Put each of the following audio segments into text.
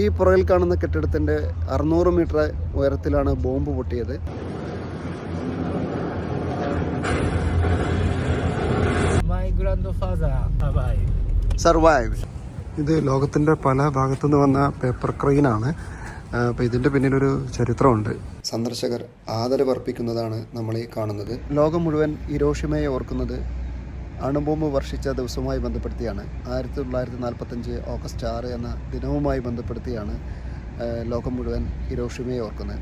ഈ പുറകിൽ കാണുന്ന കെട്ടിടത്തിന്റെ അറുന്നൂറ് മീറ്റർ ഉയരത്തിലാണ് ബോംബ് പൊട്ടിയത്. സർവൈവ് ഇത് ലോകത്തിന്റെ പല ഭാഗത്തുനിന്ന് വന്ന പേപ്പർ ക്രെയിനാണ്. അപ്പോൾ ഇതിന്റെ പിന്നിലൊരു ചരിത്രമുണ്ട്. സന്ദർശകർ ആദരവർപ്പിക്കുന്നതാണ് നമ്മൾ ഈ കാണുന്നത്. ലോകം മുഴുവൻ ഇരോഷിമയെ ഓർക്കുന്നത് അണുബോംബ് വർഷിച്ച ദിവസവുമായി ബന്ധപ്പെടുത്തിയാണ്. ആയിരത്തി തൊള്ളായിരത്തി നാൽപ്പത്തഞ്ച് ഓഗസ്റ്റ് ആറ് എന്ന ദിനവുമായി ബന്ധപ്പെടുത്തിയാണ് ആ, ലോകം മുഴുവൻ ഇരോഷിമയെ ഓർക്കുന്നത്.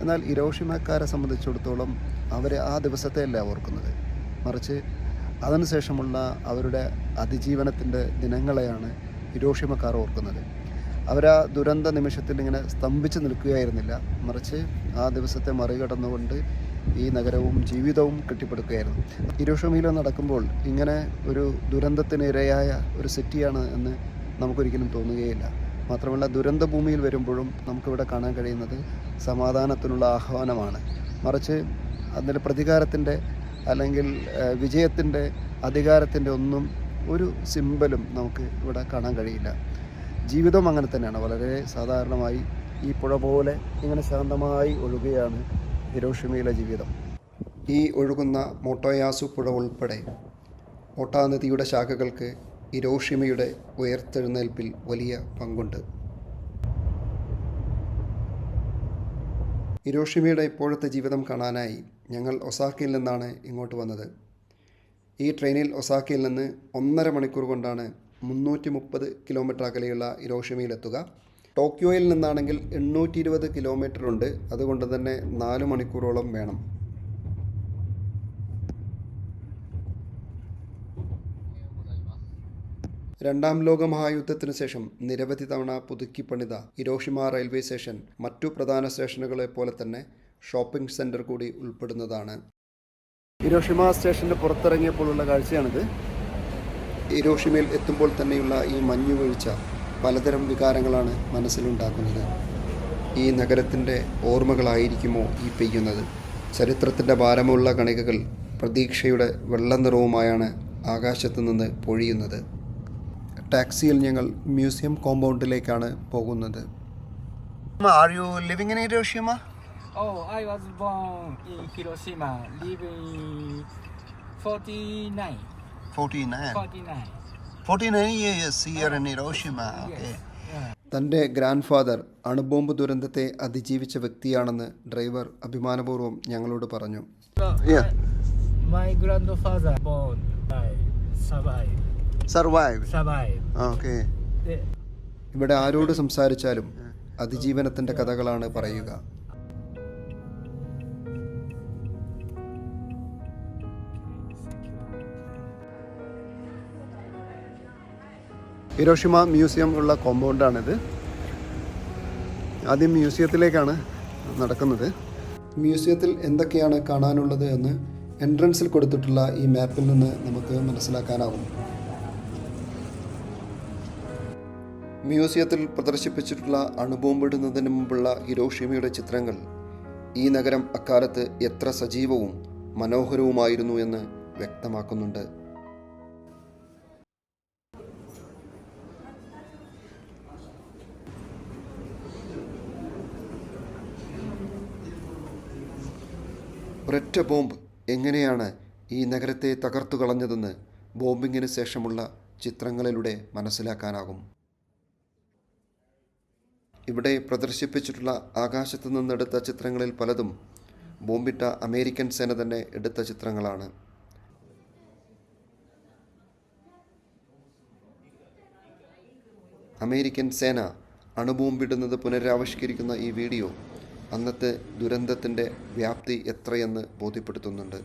എന്നാൽ ഇരോഷിമക്കാരെ സംബന്ധിച്ചിടത്തോളം അവരെ ആ ദിവസത്തെയല്ല ഓർക്കുന്നത്. മറിച്ച് അതിനുശേഷമുള്ള അവരുടെ അതിജീവനത്തിന്റെ ദിനങ്ങളെയാണ് ഇരോഷിമക്കാർ ഓർക്കുന്നത്. അവരാ ദുരന്ത നിമിഷത്തിൽ ഇങ്ങനെ സ്തംഭിച്ച് നിൽക്കുകയായിരുന്നില്ല. മറിച്ച് ആ ദിവസത്തെ മറികടന്നുകൊണ്ട് ഈ നഗരവും ജീവിതവും കെട്ടിപ്പടുക്കുകയായിരുന്നു. ഇരുഷമിയിലോ നടക്കുമ്പോൾ ഇങ്ങനെ ഒരു ദുരന്തത്തിനിരയായ ഒരു സിറ്റിയാണ് എന്ന് നമുക്കൊരിക്കലും തോന്നുകയില്ല. മാത്രമല്ല ദുരന്ത ഭൂമിയിൽ വരുമ്പോഴും നമുക്കിവിടെ കാണാൻ കഴിയുന്നത് സമാധാനത്തിനുള്ള ആഹ്വാനമാണ്. മറിച്ച് അതിന്റെ പ്രതികാരത്തിന്റെ അല്ലെങ്കിൽ വിജയത്തിന്റെ അധികാരത്തിന്റെ ഒന്നും ഒരു സിമ്പലും നമുക്ക് ഇവിടെ കാണാൻ കഴിയില്ല. ജീവിതം അങ്ങനെ തന്നെയാണ്. വളരെ സാധാരണമായി ഈ പുഴ പോലെ ഇങ്ങനെ ശാന്തമായി ഒഴുകുകയാണ് ഹിരോഷിമയിലെ ജീവിതം. ഈ ഒഴുകുന്ന മോട്ടോയാസു പുഴ ഉൾപ്പെടെ ഓട്ടാ നദിയുടെ ശാഖകൾക്ക് ഹിരോഷിമയുടെ ഉയർത്തെഴുന്നേൽപ്പിൽ വലിയ പങ്കുണ്ട്. ഹിരോഷിമയുടെ ഇപ്പോഴത്തെ ജീവിതം കാണാനായി ഞങ്ങൾ ഒസാക്കയിൽ നിന്നാണ് ഇങ്ങോട്ട് വന്നത്. ഈ ട്രെയിനിൽ ഒസാക്കയിൽ നിന്ന് ഒന്നര മണിക്കൂർ കൊണ്ടാണ് മുന്നൂറ്റി മുപ്പത് കിലോമീറ്റർ അകലെയുള്ള ഹിരോഷിമയിലെത്തുക. ടോക്കിയോയിൽ നിന്നാണെങ്കിൽ എണ്ണൂറ്റി ഇരുപത് കിലോമീറ്റർ ഉണ്ട്. അതുകൊണ്ട് തന്നെ നാല് മണിക്കൂറോളം വേണം. രണ്ടാം ലോക മഹായുദ്ധത്തിനു ശേഷം നിരവധി തവണ പുതുക്കി പണിത ഇരോഷിമ റെയിൽവേ സ്റ്റേഷൻ മറ്റു പ്രധാന സ്റ്റേഷനുകളെ പോലെ തന്നെ ഷോപ്പിംഗ് സെന്റർ കൂടി ഉൾപ്പെടുന്നതാണ്. ഇരോഷിമ സ്റ്റേഷന് പുറത്തിറങ്ങിയപ്പോഴുള്ള കാഴ്ചയാണിത്. ഇരോഷിമയിൽ എത്തുമ്പോൾ തന്നെയുള്ള ഈ മഞ്ഞു വീഴ്ച പലതരം വികാരങ്ങളാണ് മനസ്സിലുണ്ടാക്കുന്നത്. ഈ നഗരത്തിന്റെ ഓർമ്മകളായിരിക്കുമോ ഈ പെയ്യുന്നത്? ചരിത്രത്തിന്റെ ഭാരമുള്ള കണികകൾ പ്രതീക്ഷയുടെ വെള്ള നിറവുമായാണ് ആകാശത്തു നിന്ന് പൊഴിയുന്നത്. ടാക്സിയിൽ ഞങ്ങൾ മ്യൂസിയം കോമ്പൗണ്ടിലേക്കാണ് പോകുന്നത്. Are you living in Hiroshima Oh, I was born in Hiroshima, living 49. 49 49. 49 years here in Hiroshima okay Yes. Yeah. തന്റെ ഗ്രാൻഡ് ഫാദർ അണുബോംബ് ദുരന്തത്തെ അതിജീവിച്ച വ്യക്തിയാണെന്ന് ഡ്രൈവർ അഭിമാനപൂർവം ഞങ്ങളോട് പറഞ്ഞു Yeah. My grandfather born, died, survived, survive survived. Okay ഇവിടെ ആരോട് സംസാരിച്ചാലും അതിജീവനത്തിന്റെ കഥകളാണ് പറയുക ഹിരോഷിമ മ്യൂസിയം ഉള്ള കോമ്പൗണ്ടാണിത്. ആദ്യം മ്യൂസിയത്തിലേക്കാണ് നടക്കുന്നത്. മ്യൂസിയത്തിൽ എന്തൊക്കെയാണ് കാണാനുള്ളത് എന്ന് എൻട്രൻസിൽ കൊടുത്തിട്ടുള്ള ഈ മാപ്പിൽ നിന്ന് നമുക്ക് മനസ്സിലാക്കാനാവും മ്യൂസിയത്തിൽ പ്രദർശിപ്പിച്ചിട്ടുള്ള അണുബോംബിടുന്നതിന് മുമ്പുള്ള ഹിരോഷിമയുടെ ചിത്രങ്ങൾ ഈ നഗരം അക്കാലത്ത് എത്ര സജീവവും മനോഹരവുമായിരുന്നു എന്ന് വ്യക്തമാക്കുന്നുണ്ട്. ഒരൊറ്റ ബോംബ് എങ്ങനെയാണ് ഈ നഗരത്തെ തകർത്തു കളഞ്ഞതെന്ന് ബോംബിങ്ങിന് ശേഷമുള്ള ചിത്രങ്ങളിലൂടെ മനസ്സിലാക്കാനാകും. ഇവിടെ പ്രദർശിപ്പിച്ചിട്ടുള്ള ആകാശത്തു നിന്നെടുത്ത ചിത്രങ്ങളിൽ പലതും ബോംബിട്ട അമേരിക്കൻ സേന തന്നെ എടുത്ത ചിത്രങ്ങളാണ്. അമേരിക്കൻ സേന അണുബോംബിടുന്നത് പുനരാവിഷ്കരിക്കുന്ന ഈ വീഡിയോ അന്നത്തെ ദുരന്തത്തിന്റെ വ്യാപ്തി എത്രയെന്ന് ബോധ്യപ്പെടുത്തുന്നുണ്ട്.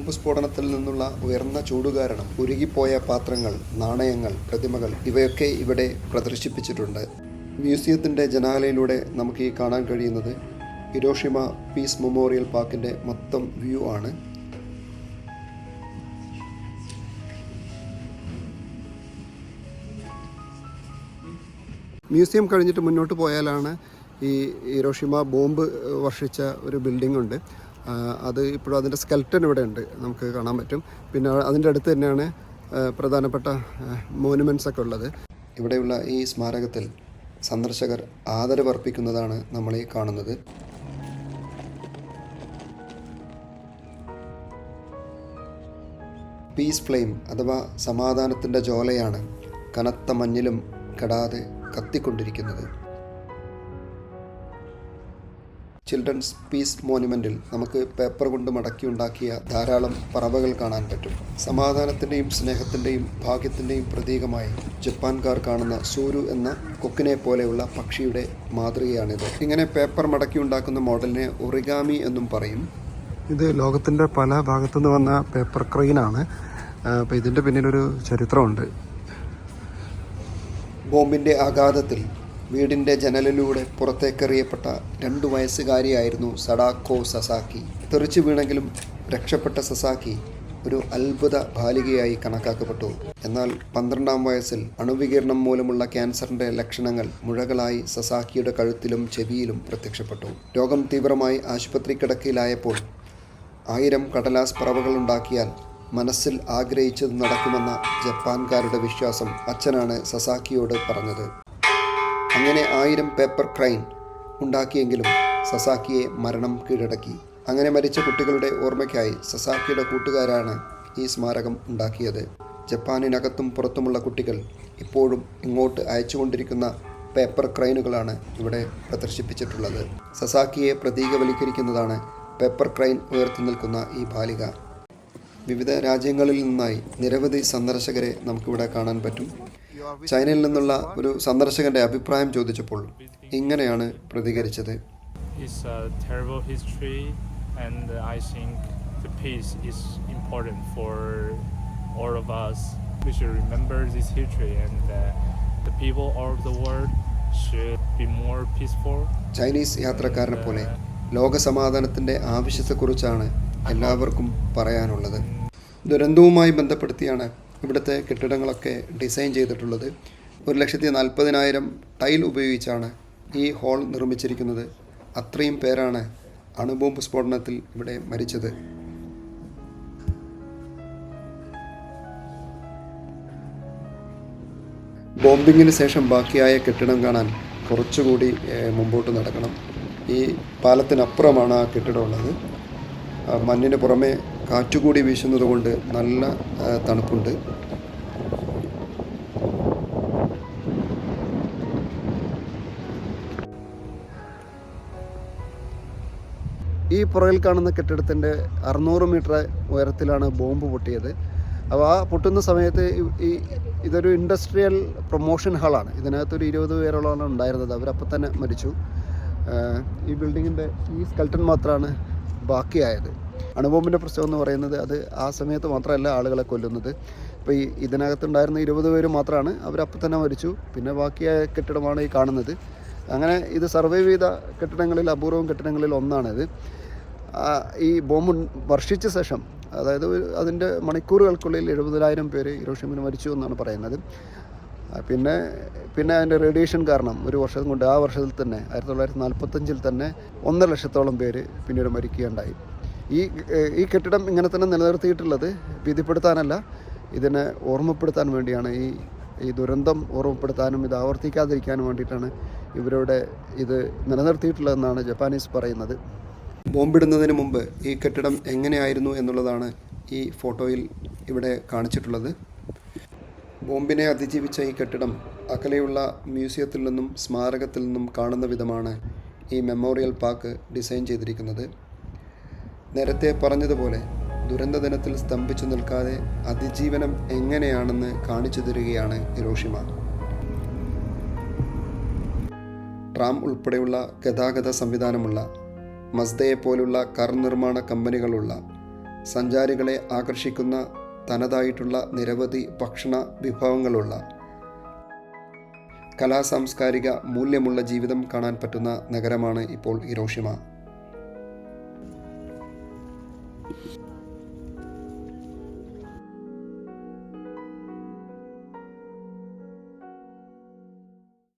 ബോംബ് സ്ഫോടനത്തിൽ നിന്നുള്ള ഉയർന്ന ചൂട് കാരണം ഉരുകിപ്പോയ പാത്രങ്ങൾ നാണയങ്ങൾ പ്രതിമകൾ ഇവയൊക്കെ ഇവിടെ പ്രദർശിപ്പിച്ചിട്ടുണ്ട്. മ്യൂസിയത്തിന്റെ ജനാലയിലൂടെ നമുക്ക് ഈ കാണാൻ കഴിയുന്നത് ഹിരോഷിമ പീസ് മെമ്മോറിയൽ പാർക്കിന്റെ മൊത്തം വ്യൂ ആണ്. മ്യൂസിയം കഴിഞ്ഞിട്ട് മുന്നോട്ട് പോയാലാണ് ഈ ഹിരോഷിമ ബോംബ് വർഷിച്ച ഒരു ബിൽഡിംഗ് ഉണ്ട്. അത് ഇപ്പോഴും അതിന്റെ സ്കെൽട്ടൻ ഇവിടെ ഉണ്ട്. നമുക്ക് കാണാൻ പറ്റും. പിന്നെ അതിന്റെ അടുത്ത് തന്നെയാണ് പ്രധാനപ്പെട്ട മോനുമെന്റ്സ് ഒക്കെ ഉള്ളത്. ഇവിടെയുള്ള ഈ സ്മാരകത്തിൽ സന്ദർശകർ ആദരവർപ്പിക്കുന്നതാണ് നമ്മൾ ഈ കാണുന്നത്. പീസ് ഫ്ലെയിം അഥവാ സമാധാനത്തിന്റെ ജോലയാണ് കനത്ത മഞ്ഞിലും കെടാതെ കത്തിക്കൊണ്ടിരിക്കുന്നത്. ചിൽഡ്രൻസ് പീസ് മോനുമെന്റിൽ നമുക്ക് പേപ്പർ കൊണ്ട് മടക്കിയുണ്ടാക്കിയ ധാരാളം പറവകൾ കാണാൻ പറ്റും. സമാധാനത്തിന്റെയും സ്നേഹത്തിന്റെയും ഭാഗ്യത്തിന്റെയും പ്രതീകമായി ജപ്പാൻകാർ കാണുന്ന സൂരു എന്ന കൊക്കിനെ പോലെയുള്ള പക്ഷിയുടെ മാതൃകയാണിത്. ഇങ്ങനെ പേപ്പർ മടക്കി ഉണ്ടാക്കുന്ന മോഡലിനെ ഒറിഗാമി എന്നും പറയും. ഇത് ലോകത്തിന്റെ പല ഭാഗത്തുനിന്ന് വന്ന പേപ്പർ ക്രെയിനാണ് അപ്പോൾ ഇതിന്റെ പിന്നിലൊരു ചരിത്രമുണ്ട്. ബോംബിന്റെ ആഘാതത്തിൽ വീടിന്റെ ജനലിലൂടെ പുറത്തേക്കെറിയപ്പെട്ട രണ്ടു വയസ്സുകാരിയായിരുന്നു സഡാക്കോ സസാക്കി. തെറിച്ചു വീണെങ്കിലും രക്ഷപ്പെട്ട സസാക്കി ഒരു അത്ഭുത ബാലികയായി കണക്കാക്കപ്പെട്ടു. എന്നാൽ പന്ത്രണ്ടാം വയസ്സിൽ അണുവികിരണം മൂലമുള്ള ക്യാൻസറിന്റെ ലക്ഷണങ്ങൾ മുഴകളായി സസാക്കിയുടെ കഴുത്തിലും ചെവിയിലും പ്രത്യക്ഷപ്പെട്ടു. രോഗം തീവ്രമായി ആശുപത്രി കിടക്കയിലായപ്പോൾ ആയിരം കടലാസ് പറവകളുണ്ടാക്കിയാൽ മനസ്സിൽ ആഗ്രഹിച്ചത് നടക്കുമെന്ന ജപ്പാൻകാരുടെ വിശ്വാസം അച്ഛനാണ് സസാക്കിയോട് പറഞ്ഞത്. അങ്ങനെ ആയിരം പേപ്പർ ക്രൈൻ ഉണ്ടാക്കിയെങ്കിലും സസാക്കിയെ മരണം കീഴടക്കി. അങ്ങനെ മരിച്ച കുട്ടികളുടെ ഓർമ്മയ്ക്കായി സസാക്കിയുടെ കൂട്ടുകാരാണ് ഈ സ്മാരകം ഉണ്ടാക്കിയത്. ജപ്പാനിനകത്തും പുറത്തുമുള്ള കുട്ടികൾ ഇപ്പോഴും ഇങ്ങോട്ട് അയച്ചുകൊണ്ടിരിക്കുന്ന പേപ്പർ ക്രൈനുകളാണ് ഇവിടെ പ്രദർശിപ്പിച്ചിട്ടുള്ളത്. സസാക്കിയെ പ്രതീകവൽക്കരിക്കുന്നതാണ് പേപ്പർ ക്രൈൻ ഉയർത്തി നിൽക്കുന്ന ഈ ബാലിക. വിവിധ രാജ്യങ്ങളിൽ നിന്നായി നിരവധി സന്ദർശകരെ നമുക്കിവിടെ കാണാൻ പറ്റും. ചൈനയിൽ നിന്നുള്ള ഒരു സന്ദർശകന്റെ അഭിപ്രായം ചോദിച്ചപ്പോൾ ഇങ്ങനെയാണ് പ്രതികരിച്ചത് It's a terrible history, and I think the peace is important for all of us. We should remember this history, and uh, the people of the world should be more peaceful. Chinese യാത്രക്കാരനെ പോലെ ലോകസമാധാനത്തിന്റെ ആവശ്യത്തെക്കുറിച്ചാണ് എല്ലാവർക്കും പറയാനുള്ളത് ദുരന്തവുമായി ബന്ധപ്പെടുത്തിയാണ് ഇവിടുത്തെ കെട്ടിടങ്ങളൊക്കെ design ചെയ്തിട്ടുള്ളത് ഒരു ലക്ഷത്തി നാൽപ്പതിനായിരം tile ഉപയോഗിച്ചാണ് ഈ ഹോൾ നിർമ്മിച്ചിരിക്കുന്നത്. അത്രയും പേരാണ് അണുബോംബ് സ്ഫോടനത്തിൽ ഇവിടെ മരിച്ചത്. ബോംബിങ്ങിന് ശേഷം ബാക്കിയായ കെട്ടിടം കാണാൻ കുറച്ചുകൂടി മുമ്പോട്ട് നടക്കണം. ഈ പാലത്തിനപ്പുറമാണ് ആ കെട്ടിടം ഉള്ളത്. ആ മഞ്ഞിന് പുറമെ കാറ്റുകൂടി വീശുന്നത് കൊണ്ട് നല്ല തണുപ്പുണ്ട്. ഈ പുറകിൽ കാണുന്ന കെട്ടിടത്തിന്റെ അറുന്നൂറ് മീറ്റർ ഉയരത്തിലാണ് ബോംബ് പൊട്ടിയത്. അപ്പോൾ ആ പൊട്ടുന്ന സമയത്ത് ഈ- ഇതൊരു ഇൻഡസ്ട്രിയൽ പ്രൊമോഷൻ ഹാളാണ്. ഇതിനകത്തൊരു ഇരുപത് പേരോളമാണ് ഉണ്ടായിരുന്നത്. അവരപ്പം തന്നെ മരിച്ചു. ഈ ബിൽഡിങ്ങിന്റെ ഈ സ്കെൽട്ടൺ മാത്രമാണ് ബാക്കിയായത്. അണുബോംബിന്റെ പ്രശ്നം എന്ന് പറയുന്നത് അത് ആ സമയത്ത് മാത്രമല്ല ആളുകളെ കൊല്ലുന്നത്. ഇപ്പോൾ ഈ ഇതിനകത്തുണ്ടായിരുന്ന ഇരുപത് പേര് മാത്രമാണ്. അവരപ്പം തന്നെ മരിച്ചു. പിന്നെ ബാക്കിയായ കെട്ടിടമാണ് ഈ കാണുന്നത്. അങ്ങനെ ഇത് സർവൈവ് ചെയ്ത കെട്ടിടങ്ങളിൽ അപൂർവം കെട്ടിടങ്ങളിൽ ഒന്നാണിത്. ഈ ബോംബ് വർഷിച്ച ശേഷം അതായത് അതിന്റെ മണിക്കൂറുകൾക്കുള്ളിൽ എഴുപതിനായിരം പേര് ഹിരോഷിമയിൽ മരിച്ചു എന്നാണ് പറയുന്നത്. പിന്നെ പിന്നെ അതിന്റെ റേഡിയേഷൻ കാരണം ഒരു വർഷം കൊണ്ട് ആ വർഷത്തിൽ തന്നെ ആയിരത്തി തൊള്ളായിരത്തി നാൽപ്പത്തഞ്ചിൽ തന്നെ ഒന്നര ലക്ഷത്തോളം പേര് പിന്നീട് മരിക്കുകയുണ്ടായി. ഈ ഈ കെട്ടിടം ഇങ്ങനെ തന്നെ നിലനിർത്തിയിട്ടുള്ളത് വിധിപ്പെടുത്താനല്ല ഇതിനെ ഓർമ്മപ്പെടുത്താൻ വേണ്ടിയാണ്. ഈ ഈ ദുരന്തം ഓർമ്മപ്പെടുത്താനും ഇത് ആവർത്തിക്കാതിരിക്കാനും വേണ്ടിയിട്ടാണ് ഇവരുടെ ഇത് നിലനിർത്തിയിട്ടുള്ളതെന്നാണ് ജപ്പാനീസ് പറയുന്നത്. ബോംബിടുന്നതിന് മുമ്പ് ഈ കെട്ടിടം എങ്ങനെയായിരുന്നു എന്നുള്ളതാണ് ഈ ഫോട്ടോയിൽ ഇവിടെ കാണിച്ചിട്ടുള്ളത്. ബോംബിനെ അതിജീവിച്ച ഈ കെട്ടിടം അകലെയുള്ള മ്യൂസിയത്തിൽ നിന്നും സ്മാരകത്തിൽ നിന്നും കാണുന്ന വിധമാണ് ഈ മെമ്മോറിയൽ പാർക്ക് ഡിസൈൻ ചെയ്തിരിക്കുന്നത്. നേരത്തെ പറഞ്ഞതുപോലെ ദുരന്ത ദിനത്തിൽ സ്തംഭിച്ചു നിൽക്കാതെ അതിജീവനം എങ്ങനെയാണെന്ന് കാണിച്ചു തരികയാണ് ഹിരോഷിമ. ട്രാം ഉൾപ്പെടെയുള്ള ഗതാഗത സംവിധാനമുള്ള മസ്ദയെ പോലുള്ള കാർ നിർമ്മാണ കമ്പനികളുള്ള സഞ്ചാരികളെ ആകർഷിക്കുന്ന തനതായിട്ടുള്ള നിരവധി ഭക്ഷണ വിഭവങ്ങളുള്ള കലാസാംസ്കാരിക മൂല്യമുള്ള ജീവിതം കാണാൻ പറ്റുന്ന നഗരമാണ് ഇപ്പോൾ ഹിരോഷിമ.